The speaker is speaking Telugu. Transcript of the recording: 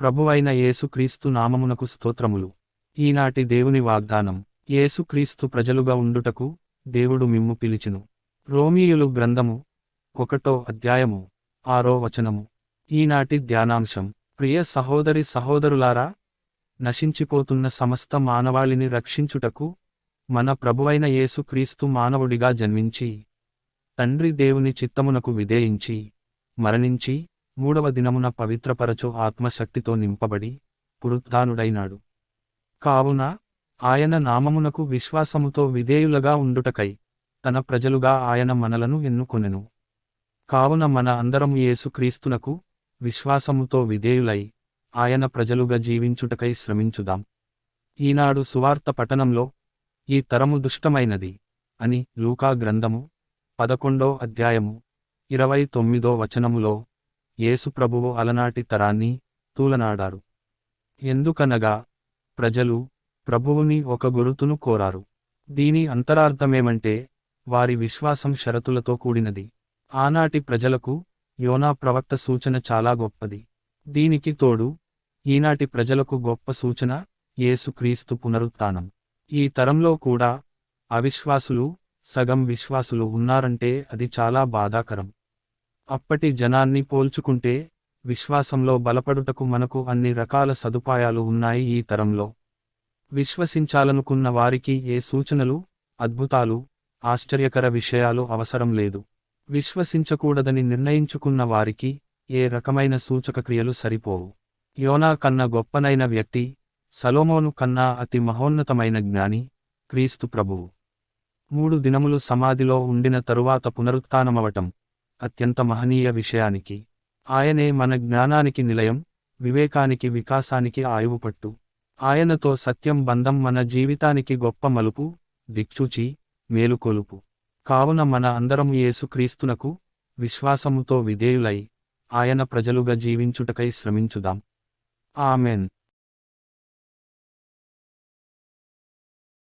ప్రభువైన యేసుక్రీస్తు నామమునకు స్తోత్రములు. ఈనాటి దేవుని వాగ్దానం యేసుక్రీస్తు ప్రజలుగా ఉండుటకు దేవుడు మిమ్ము పిలిచిను. రోమీయులు గ్రంథము ఒకటో అధ్యాయము ఆరో వచనము. ఈనాటి ధ్యానాంశం ప్రియ సహోదరి సహోదరులారా నశించిపోతున్న సమస్త మానవాళిని రక్షించుటకు మన ప్రభువైన యేసుక్రీస్తు మానవుడిగా జన్మించి తండ్రి దేవుని చిత్తమునకు విధేయించి మరణించి మూడవ దినమున పవిత్రపరచు ఆత్మశక్తితో నింపబడి పురుద్ధానుడైనాడు. కావున ఆయన నామమునకు విశ్వాసముతో విధేయులగా ఉండుటకై తన ప్రజలుగా ఆయన మనలను ఎన్నుకొనెను. కావున మన అందరం యేసుక్రీస్తునకు విశ్వాసముతో విధేయులై ఆయన ప్రజలుగా జీవించుటకై శ్రమించుదాం. ఈనాడు సువార్త పఠనంలో ఈ తరము దుష్టమైనది అని లూకా గ్రంథము పదకొండో అధ్యాయము ఇరవై తొమ్మిదో వచనములో యేసు ప్రభువు అలనాటి తరాన్ని తూలనాడారు. ఎందుకనగా ప్రజలు ప్రభువుని ఒక గురుతును కోరారు. దీని అంతరార్థమేమంటే వారి విశ్వాసం షరతులతో కూడినది. ఆనాటి ప్రజలకు యోనా ప్రవక్త సూచన చాలా గొప్పది. దీనికి తోడు ఈనాటి ప్రజలకు గొప్ప సూచన యేసుక్రీస్తు పునరుత్థానం. ఈ తరంలో కూడా అవిశ్వాసులు సగం విశ్వాసులు ఉన్నారంటే అది చాలా బాధాకరం. అప్పటి జనాన్ని పోల్చుకుంటే విశ్వాసంలో బలపడుటకు మనకు అన్ని రకాల సదుపాయాలు ఉన్నాయి ఈ తరంలో. విశ్వసించాలనుకున్న వారికి ఏ సూచనలు అద్భుతాలు ఆశ్చర్యకర విషయాలు అవసరం లేదు. విశ్వసించకూడదని నిర్ణయించుకున్న వారికి ఏ రకమైన సూచక క్రియలు సరిపోవు. యోనా కన్న గొప్పనైన వ్యక్తి సలోమోను కన్నా అతి మహోన్నతమైన జ్ఞాని క్రీస్తు ప్రభువు. మూడు దినములు సమాధిలో ఉండిన తరువాత పునరుత్నమవటం అత్యంత మహనీయ విషయానికి. ఆయనే మన జ్ఞానానికి నిలయం వివేకానికి వికాసానికి ఆయువుపట్టు ఆయనతో సత్యం బంధం మన జీవితానికి గొప్ప మలుపు దిక్చూచి మేలుకొలుపు. కావున మన అందరం యేసుక్రీస్తునకు విశ్వాసముతో విధేయులై ఆయన ప్రజలుగా జీవించుటకై శ్రమించుదాం. ఆమెన్.